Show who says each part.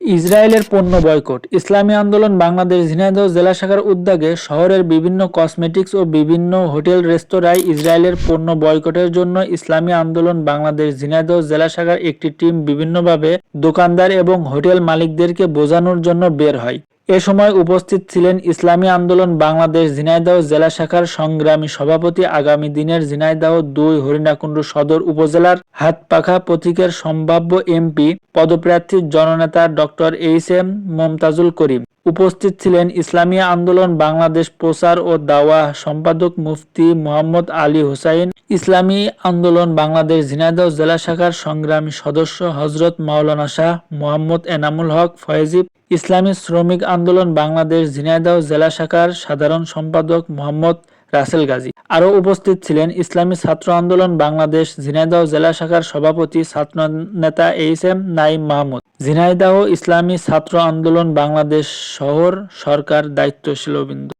Speaker 1: ইসরায়েলের পণ্য বয়কট। ইসলামী আন্দোলন বাংলাদেশ ঝিনাইদহ জেলা শাখার উদ্যোগে শহরের বিভিন্ন কসমেটিক্স ও বিভিন্ন হোটেল, রেস্তোরাঁয় ইসরায়েলের পণ্য বয়কটের জন্য ইসলামী আন্দোলন বাংলাদেশ ঝিনাইদহ জেলা শাখার একটি টিম বিভিন্নভাবে দোকানদার এবং হোটেল মালিকদেরকে বোঝানোর জন্য বের হয়। এ সময় উপস্থিত ছিলেন ইসলামী আন্দোলন বাংলাদেশ ঝিনাইদহ জেলা শাখার সংগ্রামী সভাপতি আগামী দিনের ঝিনাইদহ দুই হরিণাকুণ্ড সদর উপজেলার হাতপাখা প্রতীকের সম্ভাব্য এমপি, পদপ্রার্থী জননেতা doctor H M Momtajul Karim. উপস্থিত ছিলেন ইসলামী আন্দোলন বাংলাদেশ প্রচার ও দাওয়া সম্পাদক মুফতি মোহাম্মদ আলী হুসাইন, ইসলামী আন্দোলন বাংলাদেশ ঝিনাইদহ জেলা শাখার সংগ্রামী সদস্য হজরত মাওলানা শাহ মোহাম্মদ এনামুল হক ফয়েজিব ইসলামী শ্রমিক আন্দোলন বাংলাদেশ ঝিনাইদহ জেলা শাখার সাধারণ সম্পাদক মোহাম্মদ রাসেল গাজী। আরও উপস্থিত ছিলেন ইসলামী ছাত্র আন্দোলন বাংলাদেশ ঝিনাইদহ জেলা শাখার সভাপতি ছাত্র নেতা এইচ এম নাইম মাহমুদ। ঝিনাইদহ ইসলামী ছাত্র আন্দোলন বাংলাদেশ শহর সরকার দায়িত্বশীল বিন্দু